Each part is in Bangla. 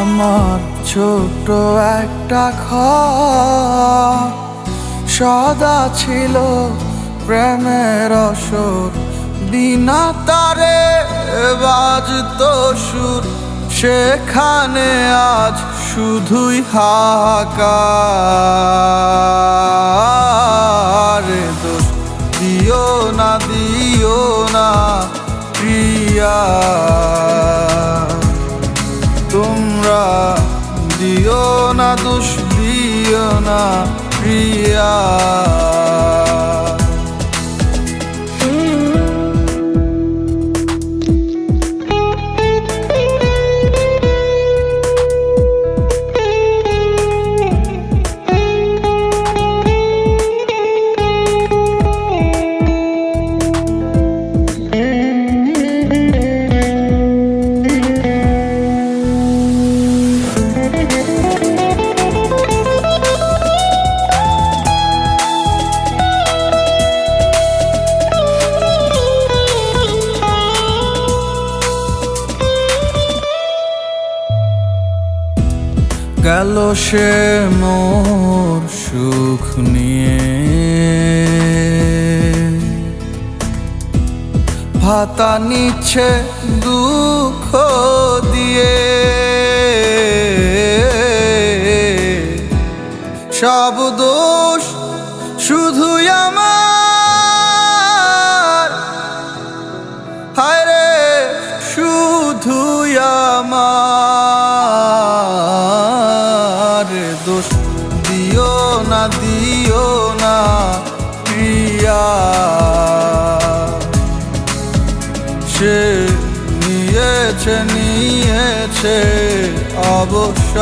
আমার ছোট একটা ঘর। সদা ছিল প্রেমের অসর। বিনা তারে বাজত সুর। সেখানে আজ শুধুই হাহাকার। দোষ দিও না প্রিয়া। গেল সে মোর সুখ নিয়ে। ভাতা নিচ্ছে দুঃখ দিয়ে। সব দোষ শুধুই আমার। হায় রে, শুধুই আমার। দোষ দিও না দিও না প্রিয়া। সে নিয়েছে নিয়েছে অবশ্য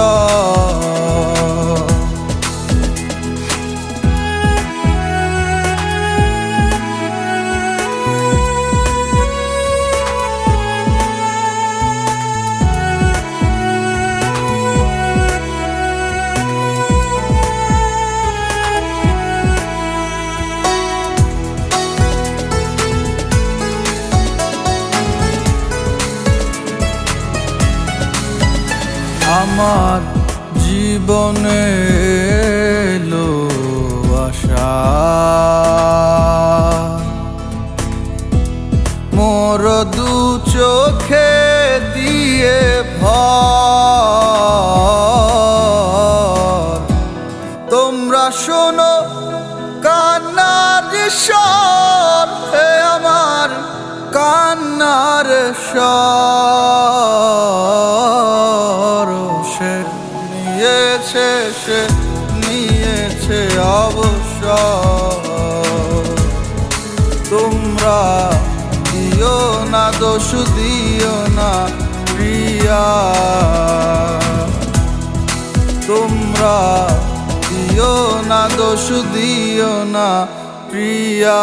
আমার জীবনে এলো আশা। মোর দু চোখে দিয়ে ভর। তোমরা শোনো, কান্নার স্বর আমার কান্নার স্বর। নিয়েছে সে নিয়েছে অবশ্য তোমরা দিও না, দোষ দিও না, প্রিয়া। তোমরা দিও না, দোষ দিও না, প্রিয়া।